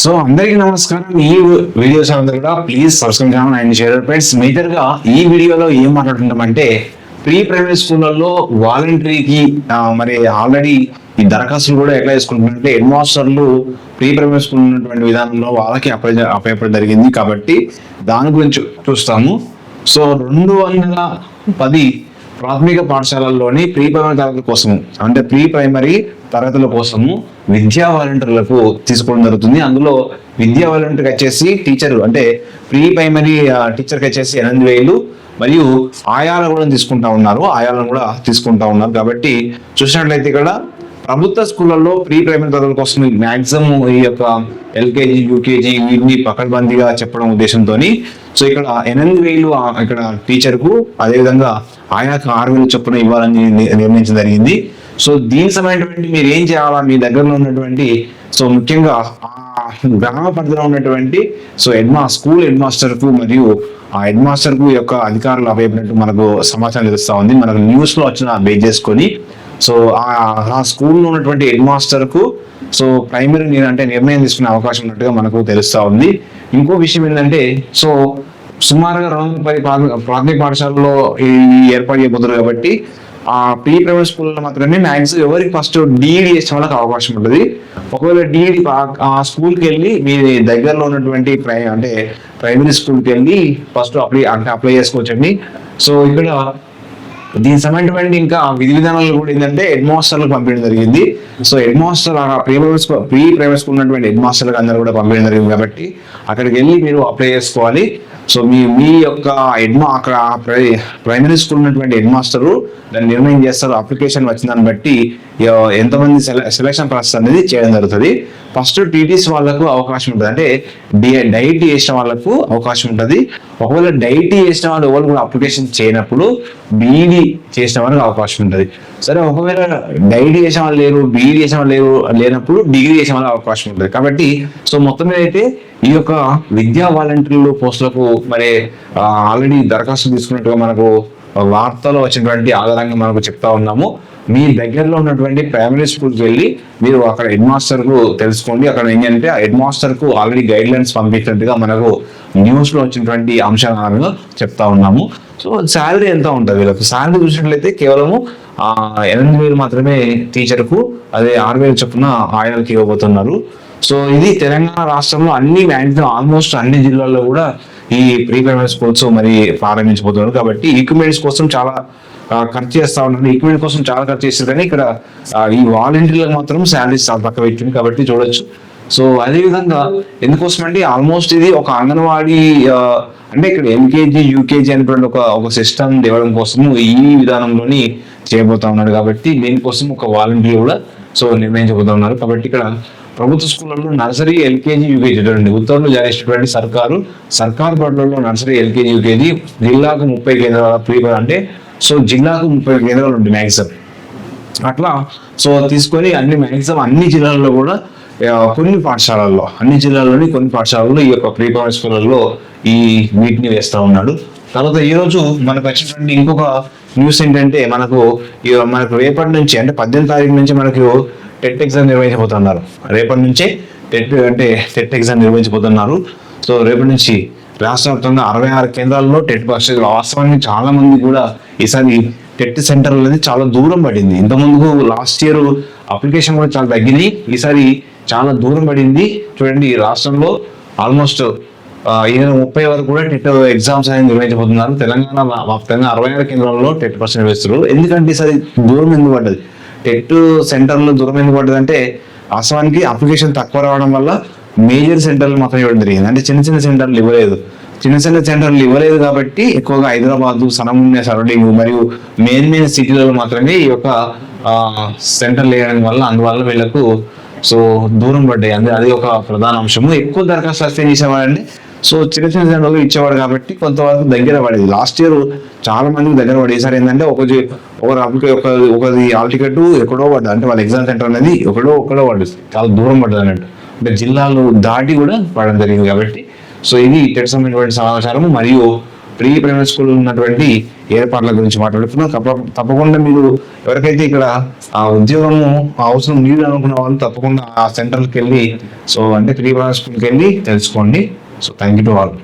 So అందరికీ నమస్కారం. ఈ వీడియోస్ అందరూ కూడా please subscribe channel and share friends మేజర్గా ఈ వీడియోలో ఏం మాట్లాడుకుంటామంటే ప్రీ ప్రైమరీ స్కూళ్ళల్లో వాలంటరీకి మరి ఆల్రెడీ ఈ దరఖాస్తులు కూడా ఎట్లా చేసుకుంటున్నారంటే హెడ్ మాస్టర్లు ప్రీ ప్రైమరీ స్కూల్ ఉన్నటువంటి విధానంలో వాళ్ళకి అప్లై అప్లై అప్పుడు జరిగింది. కాబట్టి దాని గురించి చూస్తాము. సో రెండు వందల పది ప్రాథమిక పాఠశాలల్లోని ప్రీ ప్రైమరీ తరగతుల కోసము అంటే ప్రీ ప్రైమరీ తరగతుల కోసము విద్యా వాలంటీర్లకు తీసుకోవడం జరుగుతుంది. అందులో విద్యా వాలంటీర్కి వచ్చేసి టీచర్ అంటే ప్రీ ప్రైమరీ టీచర్కి వచ్చేసి ఎనిమిది వేలు మరియు ఆయాలను కూడా తీసుకుంటా ఉన్నారు. ఆయాలను కూడా తీసుకుంటా ఉన్నారు. కాబట్టి చూసినట్లయితే ఇక్కడ ప్రభుత్వ స్కూళ్ళల్లో ప్రీ ప్రైమరీ తరగతుల కోసం మ్యాక్సిమం ఈ యొక్క ఎల్కేజీ యూకేజీ వీటిని పకడ్బందీగా చెప్పడం ఉద్దేశంతో సో ఇక్కడ ఎనిమిది వేలు ఇక్కడ టీచర్కు అదేవిధంగా ఆయనకు ఆరు వేలు చొప్పున ఇవ్వాలని నిర్ణయించడం జరిగింది. సో దీనికి సంబంధించినటువంటి మీరు ఏం చేయాలా? మీ దగ్గరలో ఉన్నటువంటి సో ముఖ్యంగా ఆ గ్రామ పరిధిలో ఉన్నటువంటి సో హెడ్ మా స్కూల్ హెడ్ మాస్టర్కు మరియు ఆ హెడ్ మాస్టర్కు యొక్క అధికారులు అవేపినట్టు మనకు సమాచారం తెలుస్తూ ఉంది. మనకు న్యూస్లో వచ్చిన బేస్ చేసుకొని సో ఆ- స్కూల్లో ఉన్నటువంటి హెడ్ మాస్టర్కు సో ప్రైమరీ నేను అంటే నిర్ణయం తీసుకునే అవకాశం ఉన్నట్టుగా మనకు తెలుస్తూ ఉంది. ఇంకో విషయం ఏంటంటే సో సుమారుగా రెండు పది ప్రాథమిక ప్రాథమిక పాఠశాలలో ఈ ఏర్పాటు చేయబోతున్నారు కాబట్టి ఆ ప్రీ ప్రైమరీ స్కూల్లో మాత్రమే మ్యాక్సిమం ఎవరికి ఫస్ట్ డిఈడి చేసే వాళ్ళకి అవకాశం ఉంటుంది. ఒకవేళ డిఈడి ఆ స్కూల్కి వెళ్ళి మీ దగ్గరలో ఉన్నటువంటి ప్రై అంటే ప్రైమరీ స్కూల్కి వెళ్ళి ఫస్ట్ అప్లై అంటే అప్లై చేసుకోవచ్చండి. సో ఇక్కడ దీనికి సంబంధించిన ఇంకా విధి విధానాలు కూడా ఏంటంటే హెడ్ మాస్టర్లకు పంపించడం జరిగింది. So head master pre private school pre private school ఉన్నటువంటి హెడ్ మాస్టర్లకు అందరూ కూడా పంపించడం జరిగింది కాబట్టి అక్కడికి వెళ్ళి మీరు అప్లై చేసుకోవాలి. సో మీ మీ యొక్క హెడ్ మా అక్కడ ప్రై- ప్రైమరీ స్కూల్ ఉన్నటువంటి హెడ్ మాస్టరు దాన్ని నిర్ణయం చేస్తారు. అప్లికేషన్ వచ్చిన దాన్ని బట్టి ఎంతమంది సెల- సెలక్షన్ ప్రాసెస్ అనేది చేయడం జరుగుతుంది. ఫస్ట్ టీటీస్ వాళ్ళకు అవకాశం ఉంటుంది. అంటే డైట్ చేసిన వాళ్ళకు అవకాశం ఉంటుంది. ఒకవేళ డైట్ చేసిన వాళ్ళు ఎవరు కూడా అప్లికేషన్ చేయనప్పుడు బీఈడి చేసిన వాళ్ళకి అవకాశం ఉంటుంది. సరే ఒకవేళ డైట్ చేసిన వాళ్ళు లేరు బీఈడి చేసిన వాళ్ళు లేరు లేనప్పుడు డిగ్రీ చేసిన వాళ్ళకి అవకాశం ఉంటుంది. కాబట్టి సో మొత్తం మీద అయితే ఈ యొక్క విద్యా వాలంటీర్లు పోస్టులకు మరి ఆల్రెడీ దరఖాస్తు తీసుకున్నట్టుగా మనకు వార్తలో వచ్చినటువంటి ఆధారంగా మనకు చెప్తా ఉన్నాము. మీ దగ్గరలో ఉన్నటువంటి ప్రైమరీ స్కూల్కి వెళ్ళి మీరు అక్కడ హెడ్ మాస్టర్కు తెలుసుకోండి. అక్కడ ఏంటంటే ఆ హెడ్ మాస్టర్కు ఆల్రెడీ గైడ్ లైన్స్ పంపించినట్టుగా మనకు న్యూస్లో వచ్చినటువంటి అంశాలను చెప్తా ఉన్నాము. సో శాలరీ ఎంత ఉంటుంది వీళ్ళకి? శాలరీ చూసినట్లయితే కేవలము ఎనిమిది వేలు మాత్రమే టీచర్కు అదే ఆరు వేలు చొప్పున ఆయనకి ఇవ్వబోతున్నారు. సో ఇది తెలంగాణ రాష్ట్రంలో అన్ని మ్యాక్సిమం ఆల్మోస్ట్ అన్ని జిల్లాల్లో కూడా ఈ ప్రీ ప్రైమరీ స్కూల్స్ మరి ప్రారంభించబోతున్నారు. కాబట్టి ఈక్విప్మెంట్స్ కోసం చాలా ఖర్చు చేస్తా ఉన్నారు. ఈక్విప్మెంట్ కోసం చాలా ఖర్చు చేస్తారు కానీ ఇక్కడ ఈ వాలంటీర్లకు మాత్రం శాలరీస్ చాలా తక్కువ పెట్టింది కాబట్టి చూడొచ్చు. సో అదే విధంగా ఎందుకోసం ఆల్మోస్ట్ ఇది ఒక అంగన్వాడీ అంటే ఇక్కడ ఎల్కేజీ యూకేజీ అనేటువంటి ఒక ఒక సిస్టమ్ తేవడం కోసం ఈ విధానంలోని చేయబోతా ఉన్నాడు కాబట్టి దీనికోసం ఒక వాలంటీర్ కూడా సో నిర్ణయించబోతా ఉన్నారు. కాబట్టి ఇక్కడ ప్రభుత్వ స్కూళ్ళలో నర్సరీ ఎల్కేజీ యూకేజీ చూడండి. ఉత్తర్వులు జారీ చేసినటువంటి సర్కారు సర్కారు బడులలో నర్సరీ ఎల్కేజీ యూకేజీ జిల్లాకు ముప్పై కేంద్రాల ప్రీ అంటే సో జిల్లాకు ముప్పై కేంద్రాలు ఉంటాయి మ్యాక్సిమం అట్లా సో తీసుకొని అన్ని మ్యాక్సిమం అన్ని జిల్లాల్లో కూడా కొన్ని పాఠశాలల్లో అన్ని జిల్లాల్లోని కొన్ని పాఠశాలల్లో ఈ యొక్క ప్రీ ప్రైమరీ స్కూళ్ళల్లో ఈ వీటిని వేస్తూ ఉన్నాడు. తర్వాత ఈరోజు మనకు వచ్చినటువంటి ఇంకొక న్యూస్ ఏంటంటే మనకు ఈ మనకు రేపటి నుంచి అంటే పద్దెనిమిది తారీఖు నుంచి మనకు టెట్ ఎగ్జామ్ నిర్వహించబోతున్నారు. రేపటి నుంచే టెట్ అంటే టెట్ ఎగ్జామ్ నిర్వహించబోతున్నారు. సో రేపటి నుంచి రాష్ట్ర వ్యాప్తంగా అరవై ఆరు కేంద్రాల్లో టెట్ పరీక్ష వాస్తవానికి చాలా మంది కూడా ఈసారి టెట్ సెంటర్ అనేది చాలా దూరం పడింది. ఇంత ముందుకు లాస్ట్ ఇయర్ అప్లికేషన్ కూడా చాలా తగ్గినాయి. ఈసారి చాలా దూరం పడింది. చూడండి ఈ రాష్ట్రంలో ఆల్మోస్ట్ ఈ నెల ముప్పై వరకు కూడా టెట్ ఎగ్జామ్స్ అనేది నిర్వహించబోతున్నారు. తెలంగాణ వ్యాప్తంగా అరవై ఆరు కేంద్రాల్లో టెట్ పర్సెంట్ వేస్తున్నారు ఎందుకంటే ఈసారి దూరం ఎందుకు పడ్డది? టెట్ సెంటర్లో దూరం ఎందుకు పడ్డది అంటే వాస్తవానికి అప్లికేషన్ తక్కువ రావడం వల్ల మేజర్ సెంటర్లు మాత్రం ఇవ్వడం జరిగింది. అంటే చిన్న చిన్న సెంటర్లు ఇవ్వలేదు. చిన్న చిన్న సెంటర్లు ఇవ్వలేదు కాబట్టి ఎక్కువగా హైదరాబాద్ సనమున్న సరౌండింగ్ మరియు మెయిన్ మెయిన్ సిటీలలో మాత్రమే ఈ యొక్క సెంటర్లు వేయడం వల్ల అందువల్ల వీళ్ళకు సో దూరం పడ్డాయి. అందే అది ఒక ప్రధాన అంశము. ఎక్కువ దరఖాస్తు వస్తే చేసేవాడండి చేసేవాడంటే సో చిన్న చిన్న జనరల్గా ఇచ్చేవాడు కాబట్టి కొంతవరకు దగ్గర పడేది. లాస్ట్ ఇయర్ చాలా మందికి దగ్గర పడేసారు. ఏంటంటే ఒక ఒక అప్లికే ఒక ఒకది ఆల్ టికెట్ ఎక్కడో పడ్డది అంటే వాళ్ళ ఎగ్జామ్ సెంటర్ అనేది ఎక్కడో ఒక్కడో పడ్డది చాలా దూరం పడ్డది అన్నట్టు. అంటే జిల్లాలు దాటి కూడా పడడం జరిగింది కాబట్టి సో ఇది టెట్ సంబంధించిన సమాచారం మరియు ప్రీ ప్రైమరీ స్కూల్ ఉన్నటువంటి ఏర్పాట్ల గురించి మాట్లాడుతున్నాం. తప్పకుండా మీరు ఎవరికైతే ఇక్కడ ఆ ఉద్యోగము అవసరం మీరు అనుకున్న వాళ్ళు తప్పకుండా ఆ సెంటర్కి వెళ్ళి సో అంటే ప్రీ ప్రైమరీ స్కూల్కి వెళ్ళి తెలుసుకోండి. So thank you to all